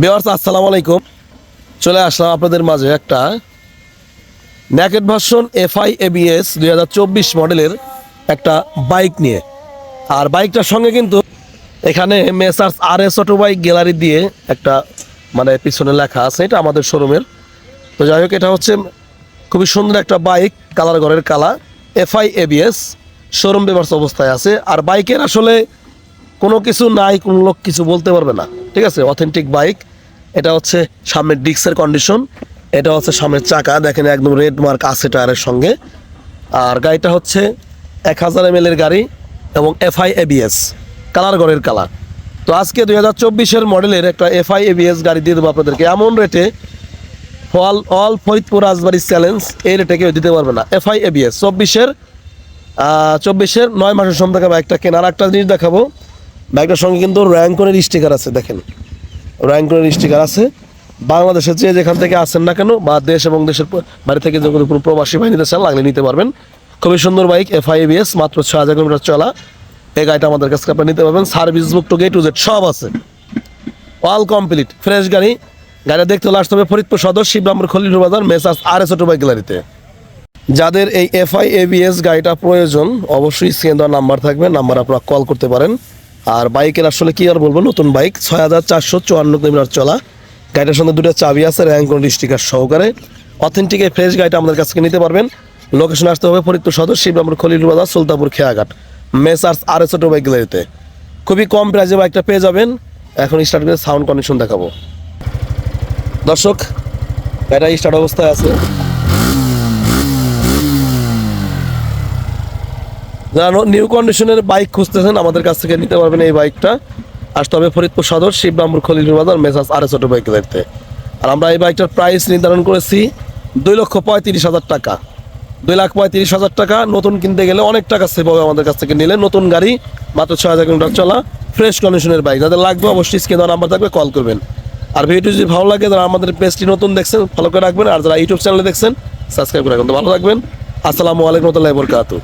বিয়ার্স আসসালামু আলাইকুম। চলে আসলাম আপনাদের মাঝে একটা ন্যাকেট ভার্সন এফআই এবিএস দুই হাজার চব্বিশ মডেলের একটা বাইক নিয়ে। আর বাইকটার সঙ্গে কিন্তু এখানে messrs R S auto bike gallery দিয়ে একটা মানে পিছনে লেখা আছে, এটা আমাদের শোরুমের। তো যাই হোক, এটা হচ্ছে খুবই সুন্দর একটা বাইক, কালার ঘরের কালা এফআই এবিএস, শোরুম পেপার্স অবস্থায় আছে। আর বাইকের আসলে কোনো কিছু নাই, কোনো লোক কিছু বলতে পারবে না। ঠিক আছে অথেন্টিক বাইক এটা হচ্ছে সামনের ডিক্সের কন্ডিশন এটা হচ্ছে সামনের চাকা। দেখেন একদম রেড মার্ক আছে টায়ারের সঙ্গে। আর গাড়িটা হচ্ছে এক হাজার এম এর গাড়ি এবং এফআই এবিএস কালার ঘরের কালার। তো আজকে দুই হাজার চব্বিশের মডেলের একটা এফআই এবিএস গাড়ি দিয়ে দেবো আপনাদেরকে। এমন রেটে all all Faridpur Rajbari challenge এই রেটে কেউ দিতে পারবে না। এফআই এবিএস চব্বিশের চব্বিশের নয় মাসের সময় থেকে বাইকটা কেনার একটা জিনিস দেখাবো। বাইকটার সঙ্গে কিন্তু র্যাঙ্কনের স্টিকার আছে, দেখেন। র্যাঙ্কনের স্টিকার আছে। বাংলাদেশের যে যেখান থেকে আসেন না কেন, বা দেশ এবং দেশের বাড়ি থেকে যে কোনো প্রবাসী ভাই নিতে চান, লাগলে নিতে পারবেন। খুবই সুন্দর বাইক এফ আই মাত্র ছ হাজার কিলোমিটার চলা। এই গাড়িটা আমাদের কাছে আপনি নিতে পারবেন। সার্ভিস বুক টু গে টু জেড সব আছে। অল কমপ্লিট ফ্রেশ গাড়ি। গাড়ি দেখতে হলে আসতে হবে ফরিদপুর সদর, Shibrampur Khalilur Bazar messrs R S auto bike গ্যালারিতে যাদের এই এফআই এবিএস গাড়িটা প্রয়োজন, অবশ্যই স্ক্রিন দেওয়ার নাম্বার থাকবে নাম্বার আপনারা কল করতে পারেন। আর বাইকের আসলে কি আর বলব, নতুন বাইক, ছয় হাজার চারশো চুয়ান্ন কিলোমিটার চলা। গাড়িটার সঙ্গে দুটো চাবি আছে, র্যাঙ্ক স্টিকার সহকারে। অথেন্টিক ফ্রেশ গাড়িটা আমাদের কাছ নিতে পারবেন। লোকেশন আসতে হবে ফরিদপুর সদর, Shibrampur Khalilur Bazar, Sultapur Kheyaghat. Messrs R S auto bike গ্যালারিতে খুবই কম প্রাইসে বাইকটা পেয়ে যাবেন। এখন স্টার্ট করে সাউন্ড কন্ডিশন দেখাবো। দর্শক, গাড়িটা স্টার্ট অবস্থায় আছে। যারা নিউ কন্ডিশনের বাইক খুঁজতেছেন, আমাদের কাছ থেকে নিতে পারবেন এই বাইকটা আসতে হবে ফরিদপুর সদর, শিবরামপুর খলিলুর বাজার মেসাজ আর অটো বাইক দেখতে। আর আমরা এই বাইকটার প্রাইস নির্ধারণ করেছি দুই লক্ষ পঁয়ত্রিশ হাজার টাকা। দুই লাখ পঁয়ত্রিশ হাজার টাকা নতুন কিনতে গেলে অনেক টাকা সেভ হবে আমাদের কাছ থেকে নিলে। নতুন গাড়ি, মাত্র ছয় হাজার কিলোমিটার চলা ফ্রেশ কন্ডিশনের বাইক যাদের লাগবে অবশ্যই স্ক্রিন নাম্বার থাকবে কল করবেন। আর ভিডিও যদি ভালো লাগে তারা আমাদের পেজটি নতুন দেখছেন ফলো করে রাখবেন। আর যারা ইউটিউব চ্যানেলে দেখছেন সাবস্ক্রাইব করে রাখবেন। ভালো থাকবেন। আসসালামু আলাইকুম রহমতুল্লাহ বরকাতু